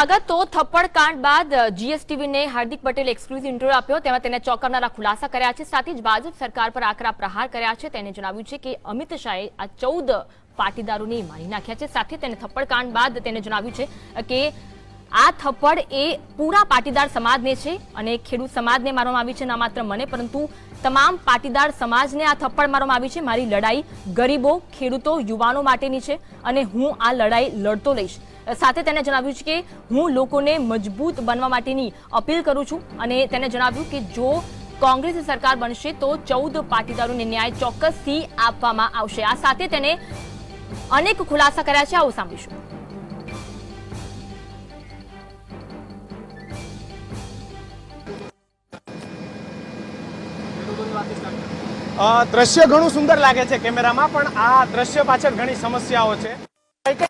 સ્વાગત તો થપ્પડ કાંડ બાદ જીએસટીવીને હાર્દિક પટેલ એક્સક્લુઝિવ ઇન્ટરવ્યુ આપ્યો. તેમાં તેને ચોંકાવનારા ખુલાસા કર્યા છે. સાથે જ ભાજપ સરકાર પર આકરા પ્રહાર કર્યા છે. તેને જણાવ્યું છે કે અમિત શાહે આ ચૌદ પાટીદારોને મારી નાખ્યા છે. સાથે તેને થપ્પડકાંડ બાદ તેને જણાવ્યું છે કે આ થપ્પડ એ પૂરા પાટીદાર સમાજને છે અને ખેડૂત સમાજને મારવામાં આવી છે. ના માત્ર મને, પરંતુ તમામ પાટીદાર સમાજને આ થપ્પડ મારવામાં આવી છે. મારી લડાઈ ગરીબો, ખેડૂતો, યુવાનો માટેની છે અને હું આ લડાઈ લડતો રહીશ. સાથે તેને જણાવ્યું છે કે હું લોકોને મજબૂત બનવા માટેની અપીલ કરું છું અને તેને જણાવ્યું કે જો કોંગ્રેસ સરકાર બનશે તો ચૌદ પાટીદારોને ન્યાય ચોક્કસથી આપવામાં આવશે. આ સાથે તેને અનેક ખુલાસા કર્યા છે. આવું સાંભળીશું. દ્રશ્ય ઘણું સુંદર લાગે છે કેમેરામાં, પણ આ દ્રશ્ય પાછળ ઘણી સમસ્યાઓ છે.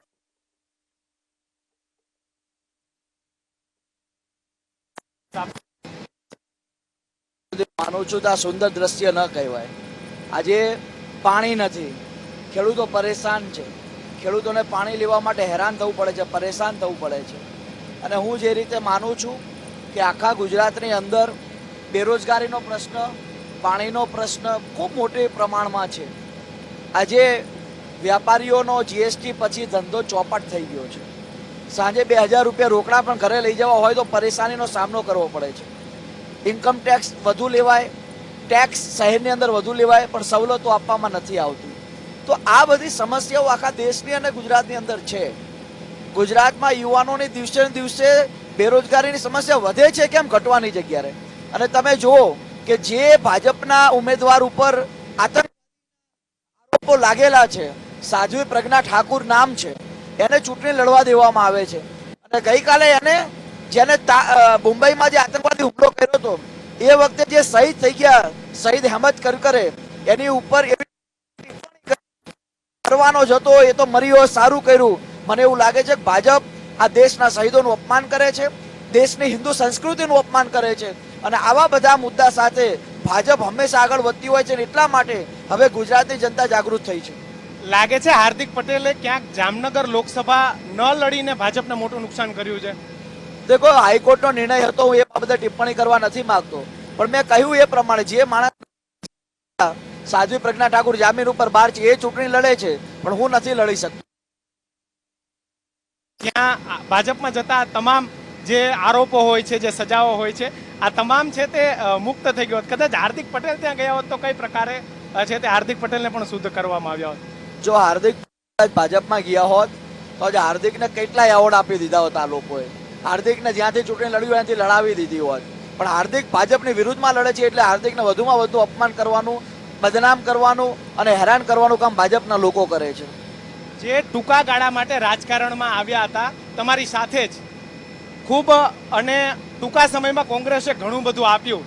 કઈ માનું છું તો આ સુંદર દ્રશ્ય ન કહેવાય. આજે પાણી નથી. ખેડૂતો પરેશાન છે. ખેડૂતોને પાણી લેવા માટે હેરાન થવું પડે છે, પરેશાન થવું પડે છે. અને હું જે રીતે માનું છું કે આખા ગુજરાતની અંદર બેરોજગારીનો પ્રશ્ન, પાણીનો પ્રશ્ન ખૂબ મોટી પ્રમાણમાં છે. આજે વ્યાપારીઓનો જીએસટી પછી ધંધો ચોપટ થઈ ગયો છે. સાંજે બે હજાર રૂપિયા રોકડા પણ ઘરે લઈ જવા હોય તો પરેશાનીનો સામનો કરવો પડે છે. ઇન્કમ ટેક્સ વધુ લેવાય ટેક્સ શહેરની અંદર વધુ લેવાય, પણ સવલતો આપવામાં નથી આવતી. તો આ બધી સમસ્યાઓ આખા દેશની અને ગુજરાતની અંદર છે. ગુજરાતમાં યુવાનોની દિવસે ને દિવસે બેરોજગારીની સમસ્યા વધે છે કેમ ઘટવાની જગ્યાએ? અને તમે જુઓ કે જે ભાજપના ઉમેદવાર ઉપર આતંક લાગેલા છે, સાધ્વી પ્રજ્ઞા ઠાકુર નામ છે, એને ચૂંટણી લડવા દેવામાં આવે છે. અને ગઈકાલે એને, જેને મુંબઈમાં જે આતંકવાદી હુમલો કર્યો હતો. એ વખતે જે શહીદ થઈ ગયા, શહીદ હેમત કરકરે, એની ઉપર કરવાનો જ હતો, એ તો મર્યો સારું કર્યું. મને એવું લાગે છે કે ભાજપ આ દેશના શહીદોનું અપમાન કરે છે, દેશની હિન્દુ સંસ્કૃતિનું અપમાન કરે છે અને આવા બધા મુદ્દા સાથે ભાજપ હંમેશા આગળ વધતી હોય છે એટલા માટે હવે ગુજરાતની જનતા જાગૃત થઈ છે. લાગે છે હાર્દિક પટેલે ક્યાંક જામનગર લોકસભા ન લડીને ભાજપને મોટું નુકસાન કર્યું છે? દેખો હાઈકોર્ટનો નિર્ણય હતો હું એ બાબતે ટિપ્પણી કરવા નથી માંગતો. પણ મેં કહ્યું એ પ્રમાણે જે માણસ સાધ્વી પ્રજ્ઞા ઠાકુર જામીન ઉપર બહાર છે એ ચૂંટણી લડે છે પણ હું નથી લડી શકતો. ત્યાં ભાજપમાં જતા તમામ જે આરોપો હોય છે જે સજાઓ હોય છે આ તમામ છે તે મુક્ત થઈ ગયો. કદાચ હાર્દિક પટેલ ત્યાં ગયા હોત તો કઈ પ્રકારે છે તે હાર્દિક પટેલને પણ શુદ્ધ કરવામાં આવ્યા હોત? જો હાર્દિક ભાજપમાં ગયા હોત તો આજે હાર્દિકને કેટલાય એવોર્ડ આપી દીધા હોત આ લોકોએ. હાર્દિકને જ્યાંથી ચૂંટણી લડ્યું ત્યાંથી લડાવી દીધી હોત. પણ હાર્દિક ભાજપની વિરુદ્ધમાં લડે છે એટલે હાર્દિકને વધુમાં વધુ અપમાન કરવાનું બદનામ કરવાનું અને હેરાન કરવાનું કામ ભાજપના લોકો કરે છે. જે ટૂંકા ગાળા માટે રાજકારણમાં આવ્યા હતા તમારી સાથે જ. ખૂબ અને ટૂંકા સમયમાં કોંગ્રેસે ઘણું બધું આપ્યું.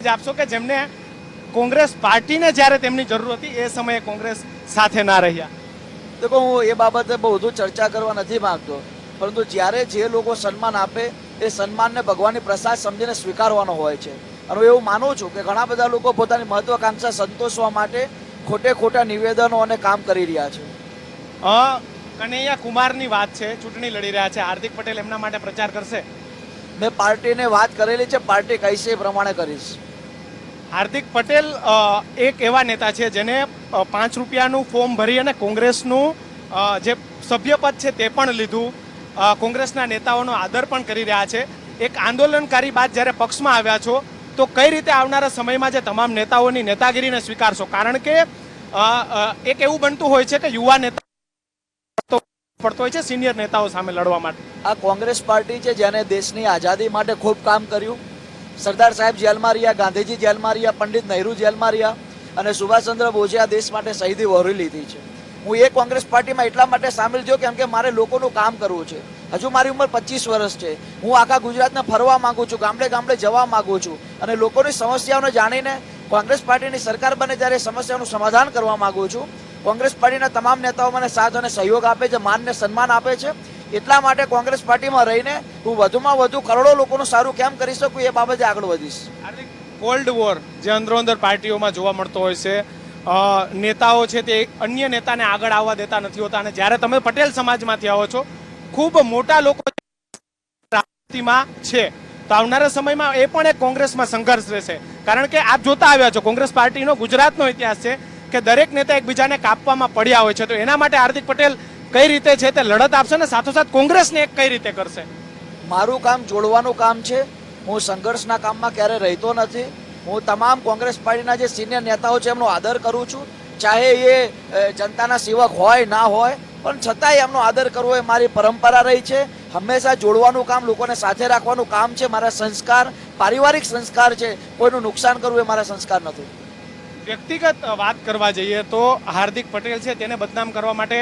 આપશો કે જેમને કોંગ્રેસ પાર્ટીને જ્યારે તેમની જરૂર હતી એ સમયે કોંગ્રેસ સાથે ના રહ્યા. દેખો હું એ બાબતે બહુ વધુ ચર્ચા કરવા નથી માંગતો. પરંતુ જ્યારે જે લોકો સન્માન આપે એ સન્માનને ભગવાનની પ્રસાદ સમજીને સ્વીકારવાનો હોય છે. અને હું એવું માનું છું કે ઘણા બધા લોકો પોતાની મહત્વાકાંક્ષા સંતોષવા માટે ખોટે ખોટા નિવેદનો અને કામ કરી રહ્યા છે. કનૈયા કુમારની વાત છે ચૂંટણી લડી રહ્યા છે. હાર્દિક પટેલ એમના માટે પ્રચાર કરશે. મેં પાર્ટીને વાત કરેલી છે પાર્ટી કહીશ એ પ્રમાણે કરીશ. હાર્દિક પટેલ એક એવા નેતા છે જેને પાંચ રૂપિયાનું ફોર્મ ભરી અને કોંગ્રેસનું જે સભ્યપદ છે તે પણ લીધું. કોંગ્રેસના નેતાઓનો આદર પણ કરી રહ્યા છે. એક આંદોલનકારી બાદ જ્યારે પક્ષમાં આવ્યા છો, તો કઈ રીતે આવનારા સમયમાં જે તમામ નેતાઓની નેતાગીરીને સ્વીકારશો? કારણ કે એક એવું બનતું હોય છે કે યુવા નેતા પડતો હોય છે, સિનિયર નેતાઓ સામે લડવા માટે. આ કોંગ્રેસ પાર્ટી છે જેને દેશની આઝાદી માટે ખૂબ કામ કર્યું. સરદાર સાહેબ જેલમાં રહ્યા ગાંધીજી જેલમાં રહ્યા પંડિત નહેરુ જેલમાં રહ્યા અને સુભાષચંદ્ર બોઝે આ દેશ માટે શહીદી વહોરી લીધી છે. હું એ કોંગ્રેસ પાર્ટીમાં એટલા માટે સામેલ થયો કેમ કે મારે લોકોનું કામ કરવું છે. હજુ મારી ઉંમર પચીસ વર્ષ છે. હું આખા ગુજરાતને ફરવા માંગુ છું, ગામડે ગામડે જવા માંગુ છું અને લોકોની સમસ્યાઓને જાણીને કોંગ્રેસ પાર્ટીની સરકાર બને ત્યારે સમસ્યાઓનું સમાધાન કરવા માંગુ છું. કોંગ્રેસ પાર્ટીના તમામ નેતાઓ મને સાથ અને સહયોગ આપે છે માનને સન્માન આપે છે. એટલા માટે કોંગ્રેસ પાર્ટીમાં રહીને હું વધુમાં વધુ કરોડો લોકોનું સારું કેમ કરી શકું એ બાબતે આગળ વધીશ. કોલ્ડ વોર જે અંદરો અંદર પાર્ટીઓમાં જોવા મળતો હોય છે નેતાઓ છે તે અન્ય નેતાને આગળ આવવા દેતા નથી હોતા અને જ્યારે તમે પટેલ સમાજમાંથી આવો છો, ખૂબ મોટા લોકો છે. તો આવનારા સમયમાં એ પણ એક કોંગ્રેસમાં સંઘર્ષ રહેશે. કારણ કે આપ જોતા આવ્યા છો, કોંગ્રેસ પાર્ટીનો ગુજરાતનો ઇતિહાસ છે કે દરેક નેતા એકબીજાને કાપવામાં પડ્યા હોય છે. તો એના માટે હાર્દિક પટેલ કઈ રીતે છે તે લડત આપશે ને સાથોસાથ કોંગ્રેસને એક કઈ રીતે કરશે? મારું કામ જોડવાનું કામ છે. હું સંઘર્ષના કામમાં ક્યારે રહેતો નથી. હું તમામ કોંગ્રેસ પાર્ટીના જે સિનિયર નેતાઓ છે, એમનો આદર કરું છું. ચાહે એ જનતાના સેવક હોય, ના હોય, પણ છતાંય એમનો આદર કરવો એ મારી પરંપરા રહી છે. હંમેશા જોડવાનું કામ, લોકોને સાથે રાખવાનું કામ છે, મારા સંસ્કાર, પારિવારિક સંસ્કાર છે. કોઈનું નુકસાન કરવું એ મારા સંસ્કાર નથી. વ્યક્તિગત વાત કરવા જઈએ તો હાર્દિક પટેલ છે, તેને બદનામ કરવા માટે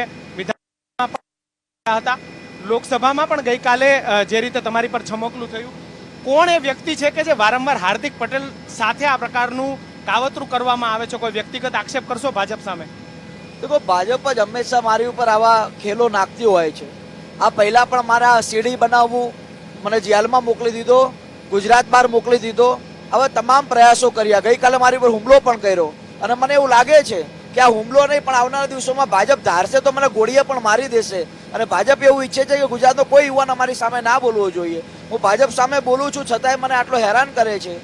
પણ હતા. લોકસભામાં પણ ગઈકાલે જે રીતે તમારી પર છમોકલું થયું કોણ એ વ્યક્તિ છે કે જે વારંવાર હાર્દિક પટેલ સાથે આ પ્રકારનું કાવતરું કરવામાં આવે છે? કોઈ વ્યક્તિગત આક્ષેપ કરશો ભાજપ સામે? દેખો, ભાજપ જ હંમેશા મારી ઉપર આવા ખેલો નાખતી હોય છે. આ પહેલાં પણ મારા સીડી બનાવવું મને જેલમાં મોકલી દીધો, ગુજરાત બહાર મોકલી દીધો. હવે તમામ પ્રયાસો કર્યા. ગઈકાલે મારી ઉપર હુમલો પણ કર્યો. અને મને એવું લાગે છે કે આ હુમલો નહીં, પણ આવનારા દિવસોમાં ભાજપ ધારશે તો મને ગોળીએ પણ મારી દેશે. અને ભાજપ એવું ઈચ્છે છે કે ગુજરાતનો કોઈ યુવાન અમારી સામે ના બોલવો જોઈએ. હું ભાજપ સામે બોલું છું છતાંય મને આટલો હેરાન કરે છે.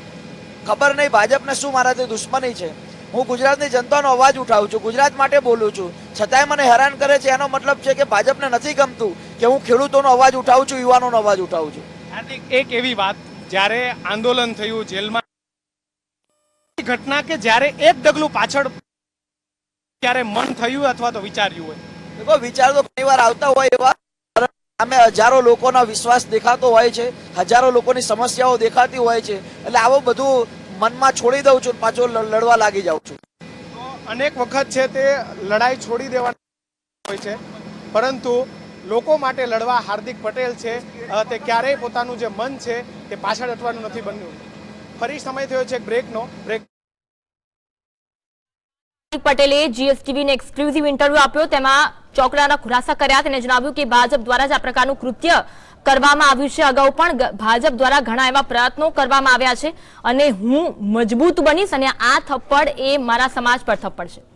ખબર નહીં ભાજપને શું મારાથી દુશ્મની છે. હું ગુજરાતની જનતાનો અવાજ ઉઠાવું છું, ગુજરાત માટે બોલું છું. છતાંય મને હેરાન કરે છે, એનો મતલબ છે કે ભાજપને નથી ગમતું કે હું ખેડૂતોનો અવાજ ઉઠાવું છું, યુવાનોનો અવાજ ઉઠાવું છું. હાર્દિક, એક એવી વાત, જ્યારે આંદોલન થયું, જેલમાં ઘટના કે જ્યારે એક ડગલું પાછળ, ત્યારે મન થયું અથવા તો વિચાર્યું હોય. દેખો વિચાર તો ઘણીવાર આવતા હોય એવા અમે હજારો લોકોનો વિશ્વાસ દેખાતો હોય છે, હજારો લોકોની સમસ્યાઓ દેખાતી હોય છે, એટલે આવું બધું મનમાં છોડી દઉં છું પાછો લડવા લાગી જાઉં છું. અનેક વખત છે તે લડાઈ છોડી દેવાની હોય છે, પરંતુ લોકો માટે લડવા હાર્દિક પટેલ છે તે ક્યારેય પોતાનું જે મન છે, તે પાછળ હટવાનું નથી બન્યું. ફરી સમય થયો છે બ્રેકનો બ્રેક પટેલે જીએસટીવીને એક્સક્લુઝિવ ઇન્ટરવ્યુ આપ્યો. તેમાં ચોકડાના ખુલાસા કર્યા તેને જણાવ્યું કે ભાજપ દ્વારા જ આ પ્રકારનું કૃત્ય કરવામાં આવ્યું છે. અગાઉ પણ ભાજપ દ્વારા ઘણા એવા પ્રયત્નો કરવામાં આવ્યા છે. અને હું મજબૂત બનીશ અને આ થપ્પડ એ મારા સમાજ પર થપ્પડ છે.